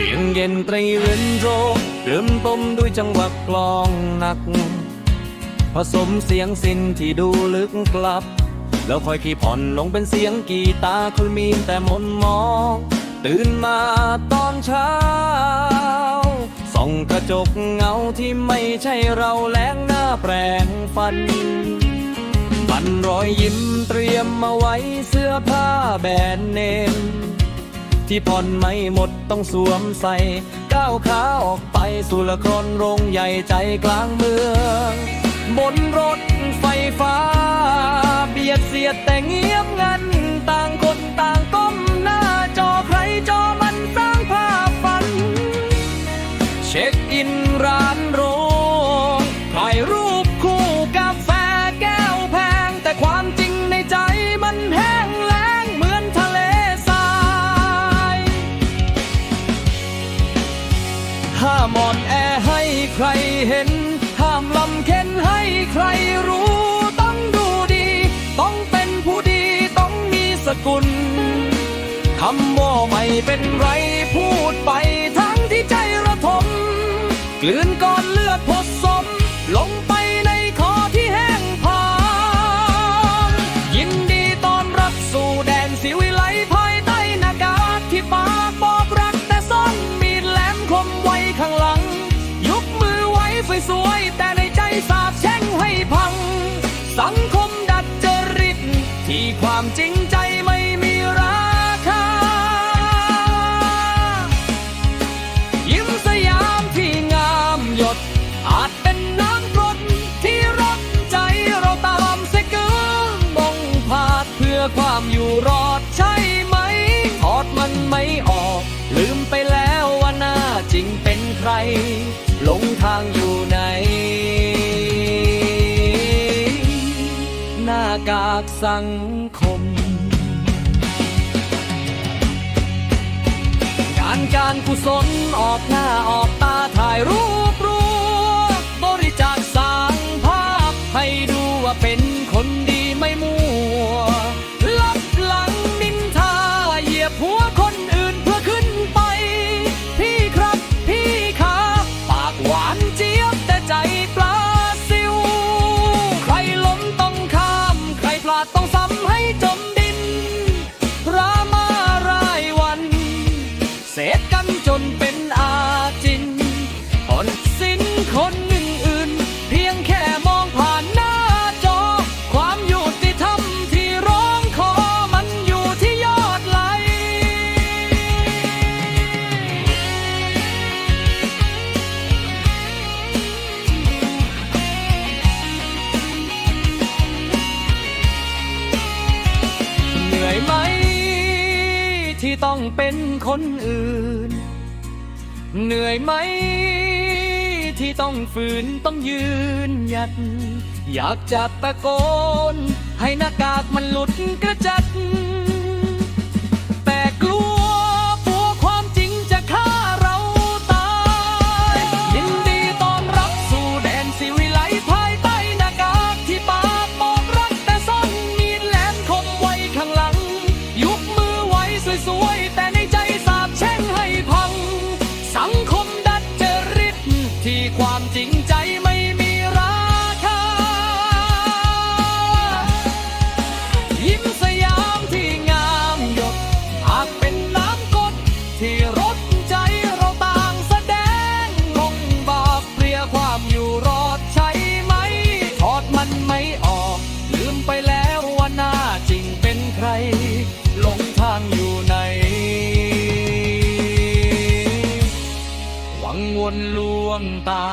สียงเย็นไตรเรือนโรเริ่มต้มด้วยจังหวะกลองหนัก ผสมเสียงสินที่ดูลึกกลับ แล้วค่อยขี่ผ่อนลงเป็นเสียงกีตาร์คุยมีนแต่มนมอง ตื่นมาตอนเช้า ส่องกระจกเงาที่ไม่ใช่เราแลงหน้าแปลงฟันบันรอยยิ้มเตรียมมาไว้เสื้อผ้าแบรนด์เนม ที่ผ่อนไม่หมดต้องสวมใส่ ก้าวขาออกไปสู่ละครโรงใหญ่ใจกลางเมือง บนรถไฟฟ้า เบียดเสียดแต่เงียบงัน ต่างคนต่างก้มหน้าจอใครจอมันสร้างภาพฝัน เช็คอินร้านโรงถ่ายรู เป็นไรพูดไปทั้งที่ใจระทม กลืนก้อนเลือดผสม ลงไปในคอที่แห้งผากยินดีตอนรับสู่แดนสิวิไลภายใต้หน้ากากที่ปากบอกรักแต่ซ่อนมีดแหลมคมไว้ข้างหลัง ยกมือไว้สวยๆแต่ในใจสาบแช่งให้พัง สังคมดัดจริตที่ความจริง ยิ้มสยามที่งามหยด อาจเป็นน้ำกรดที่รดใจเราตามเสกึงมองผาดเพื่อความอยู่รอดใช่ไหมถอดมันไม่ออก ลืมไปแล้วว่าหน้าจริงเป็นใคร หลงทางอยู่ไหนหน้ากากสังคมานการกุศลออกหน้าออกตาถ่ายรูปรูปบริจาคสร้างภาพให้ดูว่าเป็นคนดี กันจนเป็น ที่ต้องเป็นคนอื่น เหนื่อยไหม ที่ต้องฝืนต้องยืนหยัด อยากจะตะโกน ให้หน้ากากมันหลุดกระจัด นลวงตา